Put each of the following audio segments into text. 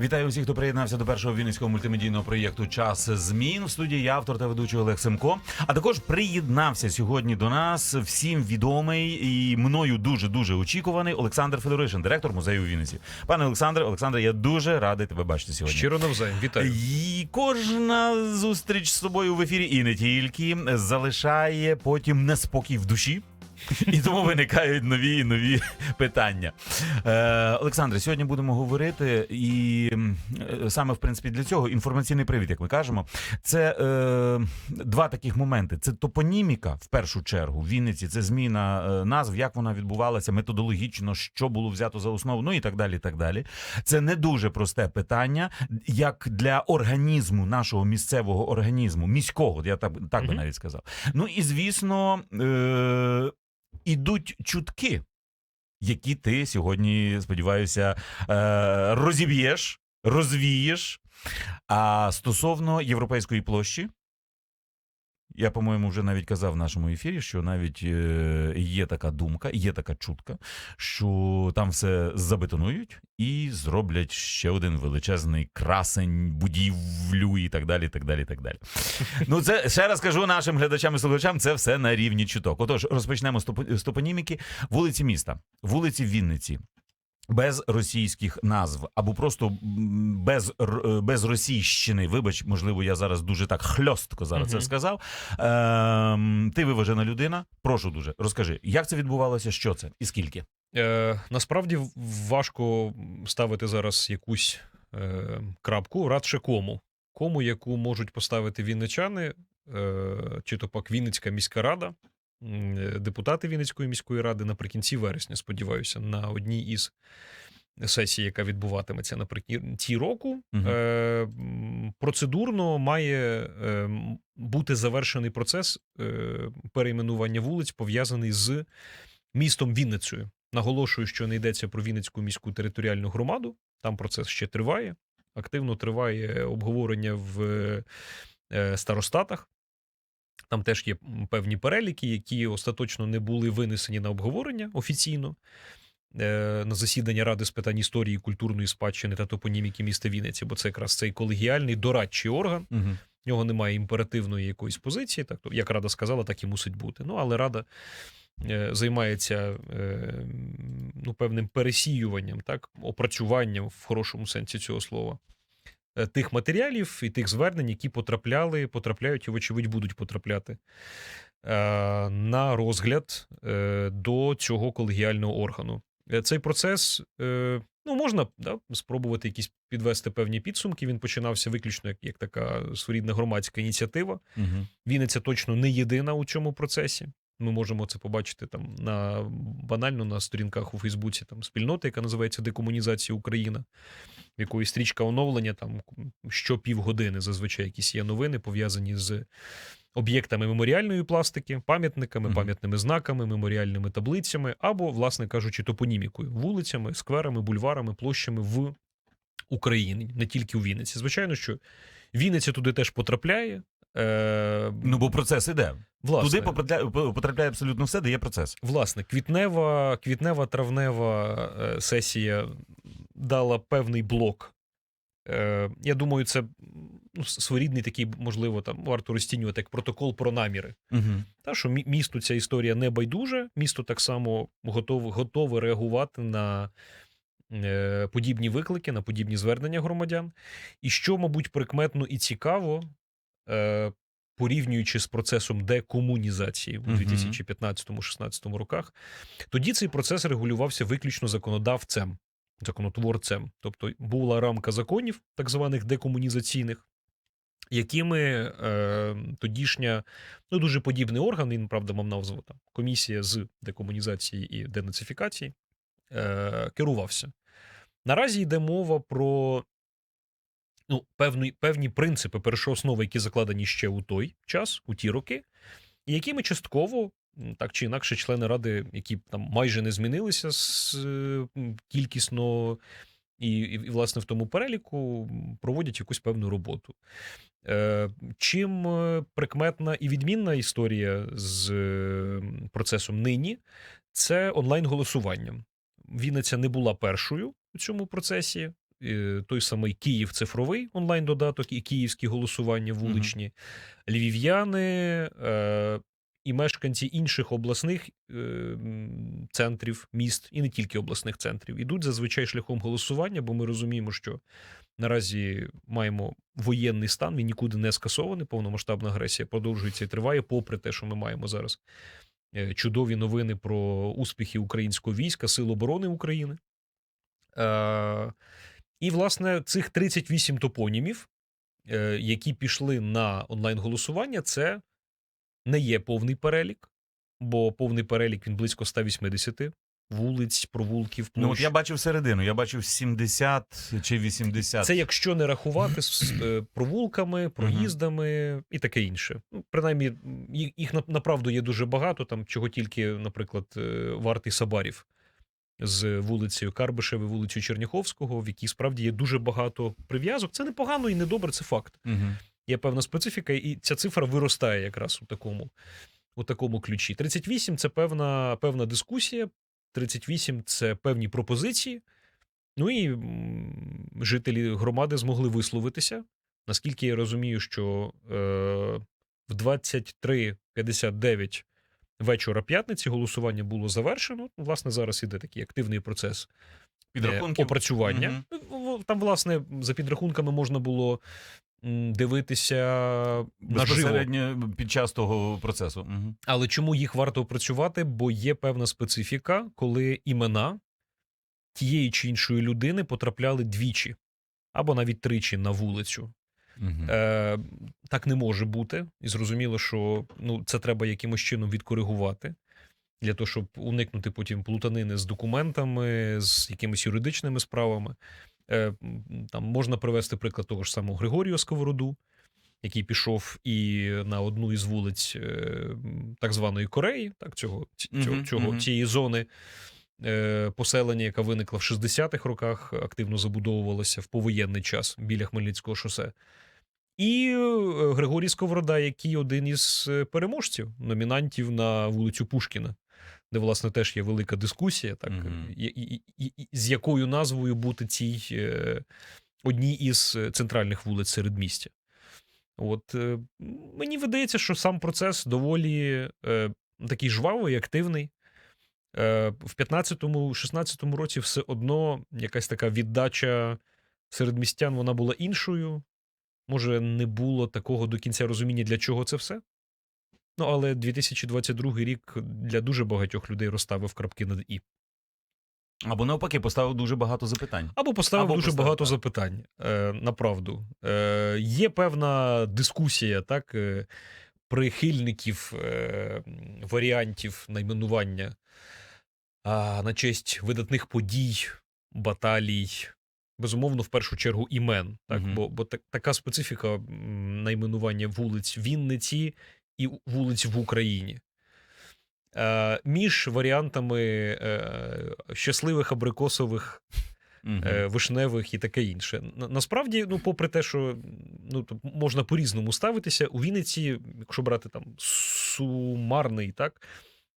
Вітаю усіх, хто приєднався до першого вінницького мультимедійного проєкту Час змін в студії я, автор та ведучий Олег Семко. А також приєднався сьогодні до нас всім відомий і мною дуже дуже очікуваний Олександр Федоришин, директор музею у Вінниці. Пане Олександре, Олександре, я дуже радий тебе бачити сьогодні. Щиро навзаєм, вітаю. І кожна зустріч з собою в ефірі, і не тільки залишає потім неспокій в душі. І тому виникають нові і нові питання. Е, Олександре, сьогодні будемо говорити, і е, саме в принципі для цього інформаційний привід, як ми кажемо, це е, два таких моменти: це топоніміка в першу чергу в Вінниці, це зміна е, назв, як вона відбувалася методологічно, що було взято за основу, ну і так далі. і так далі. Це не дуже просте питання, як для організму, нашого місцевого організму, міського, я так, так би навіть сказав. Ну і звісно, е, ідуть чутки, які ти сьогодні, сподіваюся, е, розіб'єш, розвієш. А стосовно європейської площі, я, по-моєму, вже навіть казав в нашому ефірі, що навіть е, є така думка, є така чутка, що там все забетонують і зроблять ще один величезний красень, будівлю і так далі. так далі, так далі. Ну, це ще раз кажу нашим глядачам і слухачам, це все на рівні чуток. Отож, розпочнемо з топоніміки. Вулиці міста, вулиці Вінниці. Без російських назв або просто без, е, без російщини. Вибач, можливо, я зараз дуже так хльостко зараз це Мгм. сказав. Ем, ти виважена людина. Прошу дуже, розкажи, як це відбувалося, що це і скільки? Е, насправді важко ставити зараз якусь е, крапку, радше кому. Кому, яку можуть поставити вінничани, е, чи то пак Вінницька міська рада, е, депутати Вінницької міської ради наприкінці вересня, сподіваюся, на одній із сесій, яка відбуватиметься наприкінці року. Мгм. Е, процедурно має е, бути завершений процес е, перейменування вулиць, пов'язаний з містом Вінницею. Наголошую, що не йдеться про Вінницьку міську територіальну громаду. Там процес ще триває. Активно триває обговорення в е, старостатах. Там теж є певні переліки, які остаточно не були винесені на обговорення офіційно е, на засідання Ради з питань історії, культурної спадщини та топоніміки міста Вінниці, бо це якраз цей колегіальний дорадчий орган. Угу. В нього немає імперативної якоїсь позиції, так то як рада сказала, так і мусить бути. Ну але рада е, займається е, ну, певним пересіюванням, так, опрацюванням в хорошому сенсі цього слова. Е, Тих матеріалів і тих звернень, які потрапляли, потрапляють і, вочевидь, будуть потрапляти е, на розгляд е, до цього колегіального органу. Цей процес ну, можна да, спробувати якісь підвести певні підсумки. Він починався виключно як, як така своєрідна громадська ініціатива. Угу. Вінниця точно не єдина у цьому процесі. Ми можемо це побачити там на банально на сторінках у Фейсбуці там спільноти, яка називається Декомунізація Україна, якої стрічка оновлення там що півгодини зазвичай якісь є новини пов'язані з об'єктами меморіальної пластики, пам'ятниками, пам'ятними знаками, меморіальними таблицями або, власне кажучи, топонімікою, вулицями, скверами, бульварами, площами в Україні, не тільки у Вінниці. Звичайно, що Вінниця туди теж потрапляє. Е, Ну, бо процес іде. власне, Туди потрапляє, потрапляє абсолютно все, де є процес. власне, квітнева, квітнева травнева е, сесія дала певний блок. Е, я думаю, це ну, своєрідний такий, можливо, там варто розцінювати як протокол про наміри. Угу. Та, що мі- місту ця історія не байдуже, місто так само готове, готове реагувати на е, подібні виклики, на подібні звернення громадян. І що, мабуть, прикметно і цікаво, е, порівнюючи з процесом декомунізації у Мгм. 2015-16 роках, тоді цей процес регулювався виключно законодавцем, законотворцем. Тобто була рамка законів, так званих декомунізаційних, якими е, тодішня, ну дуже подібний орган, він правда мав назву там комісія з декомунізації і денацифікації, е, керувався. Наразі йде мова про ну, певні, певні принципи, першооснови, які закладені ще у той час, у ті роки, і якими частково. Так чи інакше, члени ради, які там майже не змінилися з е, кількісно І, і, і, власне, в тому переліку проводять якусь певну роботу. Е, чим е, прикметна і відмінна історія з е, процесом нині, це онлайн-голосування. Вінниця не була першою у цьому процесі. Е, Той самий Київ цифровий онлайн-додаток і київські голосування вуличні, львів'яни е, і мешканці інших обласних е, центрів, міст, і не тільки обласних центрів, ідуть зазвичай шляхом голосування, бо ми розуміємо, що наразі маємо воєнний стан, він нікуди не скасований, повномасштабна агресія продовжується і триває, попри те, що ми маємо зараз е, чудові новини про успіхи українського війська, Сил оборони України. Е, і, власне, цих 38 топонімів, е, які пішли на онлайн-голосування, це не є повний перелік, бо повний перелік він близько 180 вулиць, провулків, площ. Ну, от я бачив середину, я бачив 70 чи 80. Це якщо не рахувати з е, провулками, проїздами і таке інше. Ну, принаймні, їх, їх на- направду є дуже багато, там чого тільки, наприклад, е, вартий Сабарів з вулицею Карбишеви, вулицею Черняховського, в якій справді є дуже багато прив'язок. Це непогано і не добре, це факт. Угу. Є певна специфіка, і ця цифра виростає якраз у такому, у такому ключі. 38 це певна, певна дискусія, 38 це певні пропозиції. Ну і жителі громади змогли висловитися. Наскільки я розумію, що е, в 23.59 вечора п'ятниці голосування було завершено. Власне, зараз іде такий активний процес е, опрацювання. Ну, Там, власне, за підрахунками можна було дивитися. Безпосередньо під час того процесу. Угу. Але чому їх варто опрацювати? Бо є певна специфіка, коли імена тієї чи іншої людини потрапляли двічі або навіть тричі на вулицю. Угу. Е, так не може бути. І зрозуміло, що ну, це треба якимось чином відкоригувати. Для того, щоб уникнути потім плутанини з документами, з якимись юридичними справами. Е, там можна привести приклад того ж самого Григорія Сковороду, який пішов і на одну із вулиць е, так званої Кореї, так, цього, цього, цього, цієї зони е, поселення, яка виникла в 60-х роках, активно забудовувалася в повоєнний час біля Хмельницького шосе. І Григорій Сковорода, який один із переможців, номінантів на вулицю Пушкіна, де, власне, теж є велика дискусія, так, Мгм. і, і, і, і, з якою назвою бути цій е, одній із е, центральних вулиць середмістя. От е, мені видається, що сам процес доволі е, такий жвавий, активний. Е, в 15-16 році все одно якась така віддача серед містян вона була іншою. Може, не було такого до кінця розуміння, для чого це все. Ну, але 2022 рік для дуже багатьох людей розставив крапки над і. Або навпаки, поставив дуже багато запитань. Або поставив Або дуже поставив, багато так. запитань. Е, направду. Е, є певна дискусія, так, е, прихильників е, варіантів найменування а, на честь видатних подій, баталій. Безумовно, в першу чергу імен, так Мгм. бо, бо так, така специфіка найменування вулиць Вінниці і вулиць в Україні. Е, між варіантами е, щасливих абрикосових е, вишневих і таке інше. На- Насправді, ну, попри те, що ну, можна по-різному ставитися, у Вінниці, якщо брати там сумарний, так,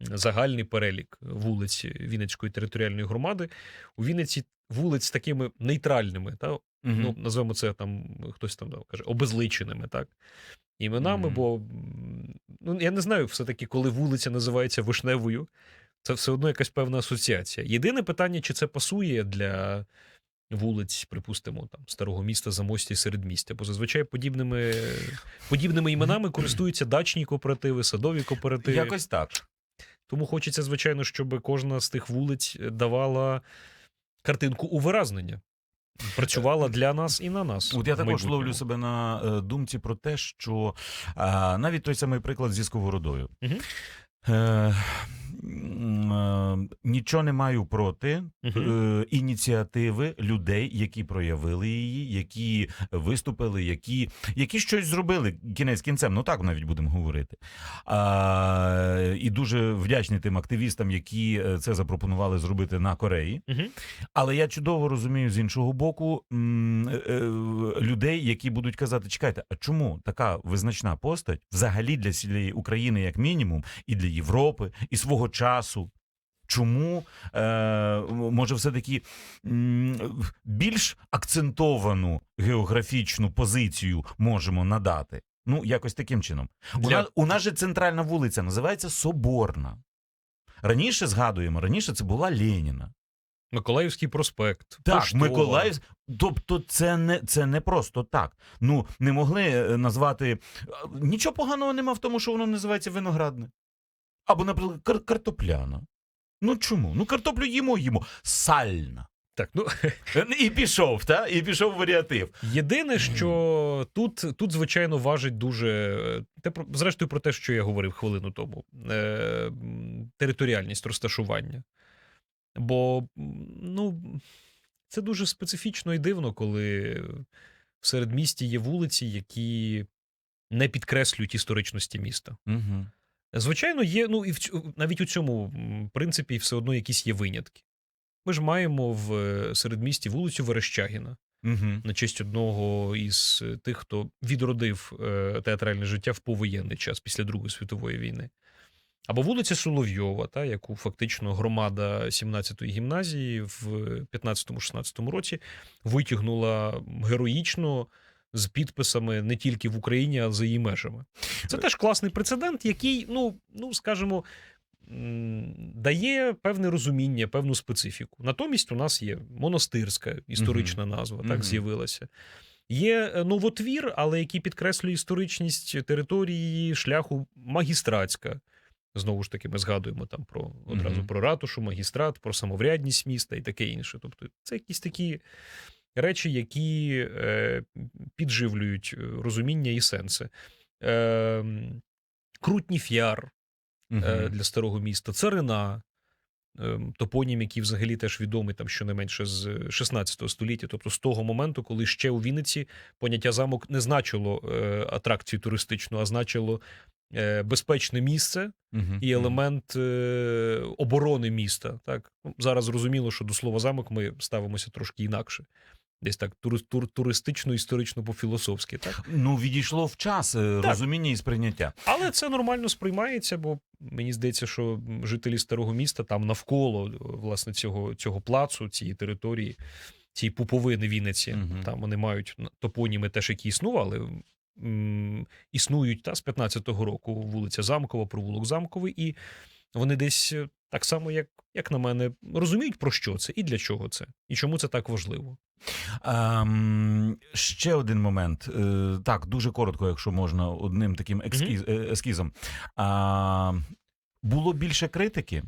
загальний перелік вулиць Вінницької територіальної громади, у Вінниці вулиць з такими нейтральними, та, Мгм. ну, назвемо це там, хтось там да, каже, обезличеними, так. Іменами, Мгм. бо ну, я не знаю, все-таки, коли вулиця називається вишневою, це все одно якась певна асоціація. Єдине питання, чи це пасує для вулиць, припустимо, там старого міста, замостя і середмістя. Бо зазвичай подібними, подібними іменами користуються дачні кооперативи, садові кооперативи. Якось так. Тому хочеться, звичайно, щоб кожна з тих вулиць давала картинку увиразнення. Працювала для нас і на нас. От я також ловлю себе на е, думці про те, що навіть той самий приклад зі сковородою. Е, е, нічого не маю проти е, ініціативи людей, які проявили її, які виступили, які, які щось зробили кінець кінцем. Ну так навіть будемо говорити. А, і дуже вдячний тим активістам, які е, це запропонували зробити на Кореї. Але я чудово розумію з іншого боку е, е, людей, які будуть казати: чекайте, а чому така визначна постать взагалі для України, як мінімум, і для Європи, і свого часу? Чому е, може все-таки більш акцентовану географічну позицію можемо надати? Ну, якось таким чином. У, нас, у нас же центральна вулиця називається Соборна. Раніше згадуємо, раніше це була Леніна. Миколаївський проспект. Так, Поштова. Миколаїв. Тобто, це не це не просто так. Ну не могли е, назвати нічого поганого нема в тому, що воно називається виноградне. Або, наприклад, кар- картопляна. Ну чому? Ну картоплю їмо, їмо. Сальна. Так, ну Е, І пішов, та? І пішов варіатив. Єдине, що тут, тут звичайно, важить дуже е, те, про- зрештою, про те, що я говорив хвилину тому: е, територіальність розташування. Бо ну, це дуже специфічно і дивно, коли в середмісті є вулиці, які не підкреслюють історичності міста. Угу. Звичайно, є, ну і в цю- навіть у цьому принципі все одно якісь є винятки. Ми ж маємо в е, середмісті вулицю Верещагіна Угу. на честь одного із е, тих, хто відродив е, театральне життя в повоєнний час після Другої світової війни. Або вулиця Соловйова, та, яку фактично громада 17-ї гімназії в 15-16 році витягнула героїчно з підписами не тільки в Україні, а за її межами. Це теж класний прецедент, який, ну, ну скажімо, дає певне розуміння, певну специфіку. Натомість у нас є монастирська історична назва, так Мгм. з'явилася. Є е, новотвір, але який підкреслює історичність території шляху магістратська. Знову ж таки, ми згадуємо там про одразу Мгм. про ратушу, магістрат, про самоврядність міста і таке інше. Тобто, це якісь такі речі, які е, підживлюють е, розуміння і сенси. Е, м, крутні фяр е, для старого міста, царина, е, топонім, який взагалі теж відомий там щонайменше з 16 століття, тобто з того моменту, коли ще у Вінниці поняття замок не значило е, атракцію туристичну, а значило е, безпечне місце і елемент е, оборони міста. Так зараз зрозуміло, що до слова замок ми ставимося трошки інакше. Десь так тур- туристично, історично по-філософськи, так Ну, відійшло в час е, Так. розуміння і сприйняття. але це нормально сприймається, бо мені здається, що жителі старого міста там навколо власне цього, цього плацу, цієї території, цієї пуповини Вінниці, Мгм. там вони мають топоніми теж, які існували. Існують та з 15-го року вулиця Замкова, провулок Замковий, і вони десь е, так само, як, як на мене, розуміють про що це і для чого це, і чому це так важливо. Ем, ще один момент. Е, так, дуже коротко, якщо можна, одним таким екскіз, е, ескізом. А, було більше критики.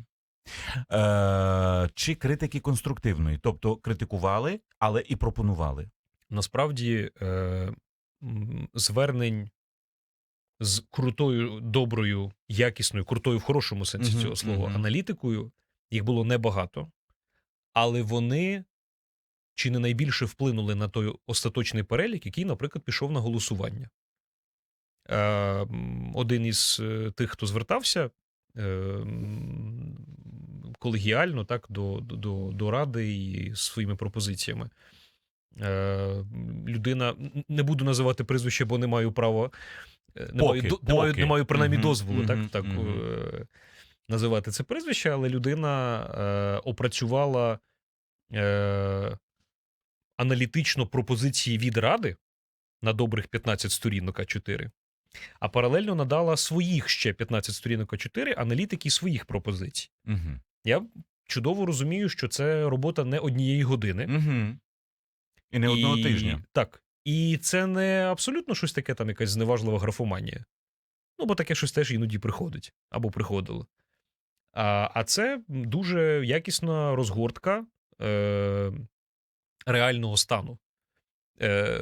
Е, чи критики конструктивної? Тобто критикували, але і пропонували. насправді е, звернень з крутою, доброю, якісною, крутою в хорошому сенсі цього слова аналітикою, їх було небагато, але вони чи не найбільше вплинули на той остаточний перелік, який, наприклад, пішов на голосування. Е, один із е, тих, хто звертався е, колегіально так, до, до, до ради і своїми пропозиціями. Людина, не буду називати прізвище, бо не маю права, не, Поки, маю, до- не, маю, не маю принаймні Мгм, дозволу так, мгм, так мгм. е, називати це прізвище, але людина е, опрацювала е, аналітично пропозиції від ради на добрих 15 сторінок А4, а паралельно надала своїх ще 15 сторінок А4 аналітики своїх пропозицій. Угу. Я чудово розумію, що це робота не однієї години. Угу. І не одного І- тижня. Так. І це не абсолютно щось таке, там якась зневажлива графоманія. Ну, бо таке щось теж іноді приходить або приходило. А, а це дуже якісна розгортка е, реального стану е,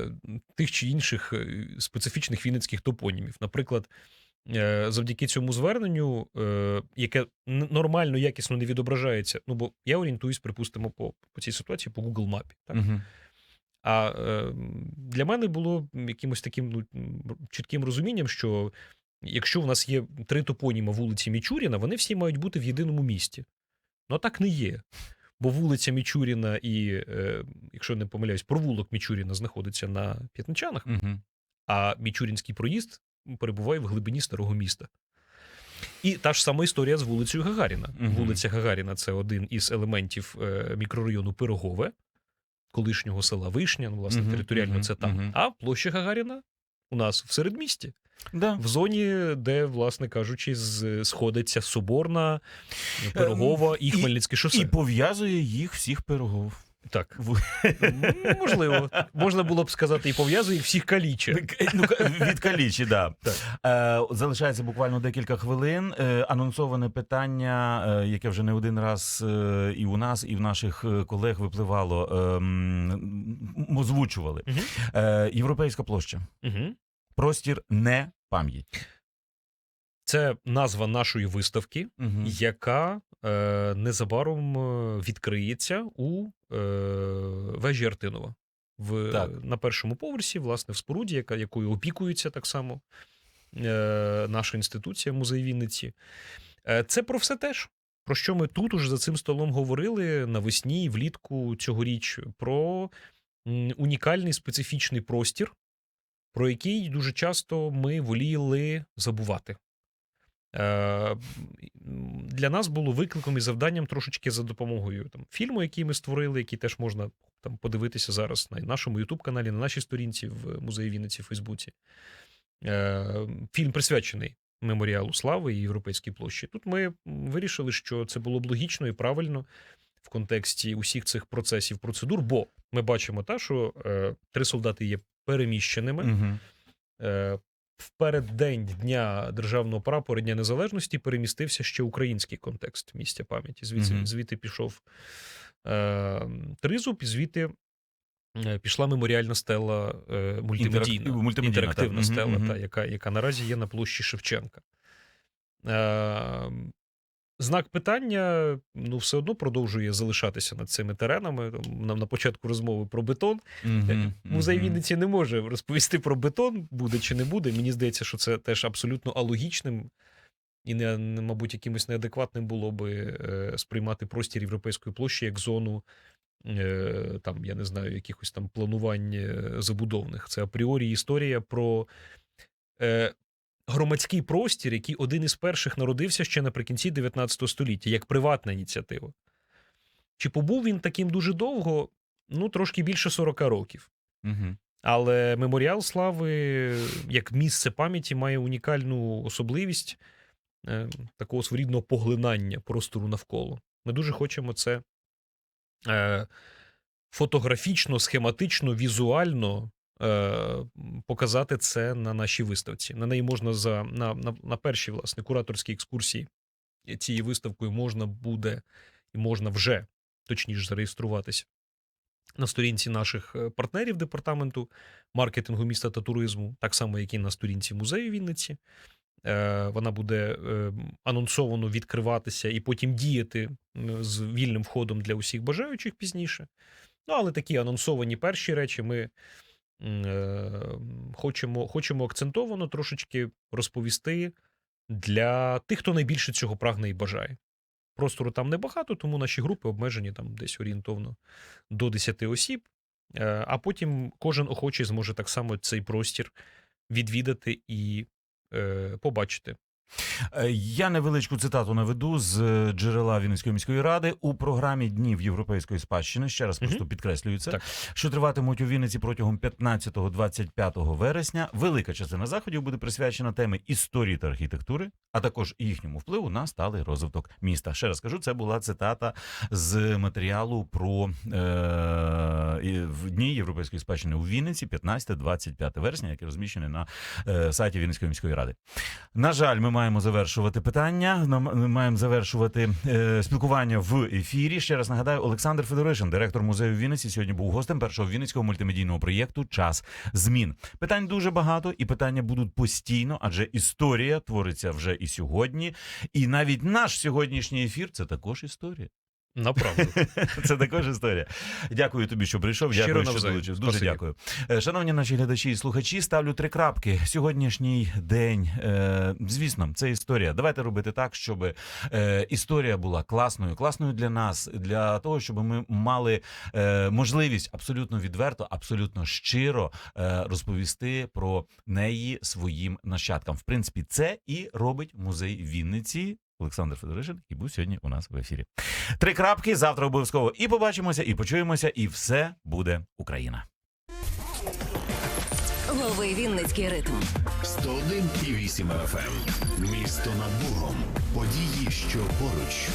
тих чи інших е, специфічних вінницьких топонімів. Наприклад, е, завдяки цьому зверненню, е, яке нормально, якісно не відображається. Ну, бо я орієнтуюсь, припустимо, по, по цій ситуації по Google мапі. Так? А е, для мене було якимось таким ну, чітким розумінням, що якщо в нас є три топоніма вулиці Мічуріна, вони всі мають бути в єдиному місті. Ну, а так не є. Бо вулиця Мічуріна і, е, якщо не помиляюсь, провулок Мічуріна знаходиться на П'ятничанах, Мгм. а Мічурінський проїзд перебуває в глибині старого міста. І та ж сама історія з вулицею Гагаріна. Мгм. Вулиця Гагаріна це один із елементів е, мікрорайону Пирогове, колишнього села Вишня, ну, власне, Мгм, територіально мгм, це там. мгм. А площа Гагаріна у нас в середмісті, Да. в зоні, де, власне кажучи, сходиться Соборна, Пирогова і і- Хмельницьке шосе. І пов'язує їх всіх пирогов. Так, В- можливо, можна було б сказати, і пов'язує їх всіх каліче. Ну, від калічі, да. Так. Е, залишається буквально декілька хвилин. Е, анонсоване питання, е, яке вже не один раз е, і у нас, і в наших колег випливало, е, м, м, озвучували. Е, Європейська площа. Угу. Простір не пам'ять. Це назва нашої виставки, Мгм. яка е, незабаром е, відкриється у е, вежі Артинова. В, Так. На першому поверсі, власне, в споруді, яка, якою опікується так само е, наша інституція, музей Вінниці. Е, це про все теж. Про що ми тут уже за цим столом говорили навесні, і влітку цьогоріч, про унікальний специфічний простір, про який дуже часто ми воліли забувати. Е, Для нас було викликом і завданням трошечки за допомогою там, фільму, який ми створили, який теж можна там, подивитися зараз на нашому Ютуб-каналі, на нашій сторінці в музеї Вінниці в Фейсбуці. Е, Фільм присвячений меморіалу слави і Європейській площі. Тут ми вирішили, що це було б логічно і правильно в контексті усіх цих процесів, процедур, бо ми бачимо, та, що е, три солдати є переміщеними. Мгм. В переддень Дня державного прапора Дня Незалежності перемістився ще український контекст місця пам'яті. Звідси Мгм. звідти пішов е, тризуб, і звідти е, пішла меморіальна стела е, мультимедійна, Інтерак- мультимедійна, інтерактивна та. стела, Мгм, та, яка, яка наразі є на площі Шевченка. Е, Знак питання ну, все одно продовжує залишатися над цими теренами. Нам на початку розмови про бетон. Мгм. Музей Мгм. Вінниці не може розповісти про бетон, буде чи не буде. Мені здається, що це теж абсолютно алогічним і не, мабуть, якимось неадекватним було би е, сприймати простір європейської площі як зону. е, Там, я не знаю, якихось там планувань забудовних. Це апріорі історія про громадський простір, який один із перших народився ще наприкінці 19 століття, як приватна ініціатива. Чи побув він таким дуже довго? Ну, трошки більше 40 років. Мгм. Але меморіал слави, як місце пам'яті, має унікальну особливість е, такого своєрідного поглинання простору навколо. Ми дуже хочемо це е, фотографічно, схематично, візуально показати це на нашій виставці. На неї можна за на, на, на першій власне кураторській екскурсії цією виставкою можна буде і можна вже точніше зареєструватися на сторінці наших е, партнерів департаменту маркетингу міста та туризму, так само, як і на сторінці музею Вінниці. Е, Вона буде е, анонсовано відкриватися і потім діяти з вільним входом для усіх бажаючих пізніше. Ну, але такі анонсовані перші речі ми е, хочемо, хочемо акцентовано трошечки розповісти для тих, хто найбільше цього прагне і бажає. Простору там небагато, тому наші групи обмежені там десь орієнтовно до 10 осіб. Е, А потім кожен охочий зможе так само цей простір відвідати і е, побачити. Е, Я невеличку цитату наведу з е, джерела Вінницької міської ради у програмі Днів європейської спадщини. Ще раз просто підкреслюю це, Так. що триватимуть у Вінниці протягом 15-25 вересня. Велика частина заходів буде присвячена темі історії та архітектури, а також їхньому впливу на сталий розвиток міста. Ще раз кажу, це була цитата з матеріалу про е, дні європейської спадщини у Вінниці, 15-25 вересня, який розміщений на е, сайті Вінницької міської ради. На жаль, ми маємо завершити завершувати питання. Нам маємо завершувати е, спілкування в ефірі. Ще раз нагадаю, Олександр Федоришин, директор музею Вінниці, сьогодні був гостем першого вінницького мультимедійного проєкту Час змін. Питань дуже багато, і питання будуть постійно, адже історія твориться вже і сьогодні. І навіть наш сьогоднішній ефір це також історія. Направду. Це також історія. Дякую тобі, що прийшов. Щиро Дякую, що навзаєм. долучив. Дуже Спасибі. дякую. Е, Шановні наші глядачі і слухачі, ставлю три крапки. Сьогоднішній день, е, звісно, це історія. Давайте робити так, щоб е, історія була класною, класною для нас, для того, щоб ми мали можливість абсолютно відверто, абсолютно щиро розповісти про неї своїм нащадкам. В принципі, це і робить музей Вінниці. Олександр Федоришин, і був сьогодні у нас в ефірі. Три крапки. Завтра обов'язково і побачимося, і почуємося, і все буде Україна. Лови Вінницький ритм. 101,8 FM. Місто над Богом. Події, що поруч.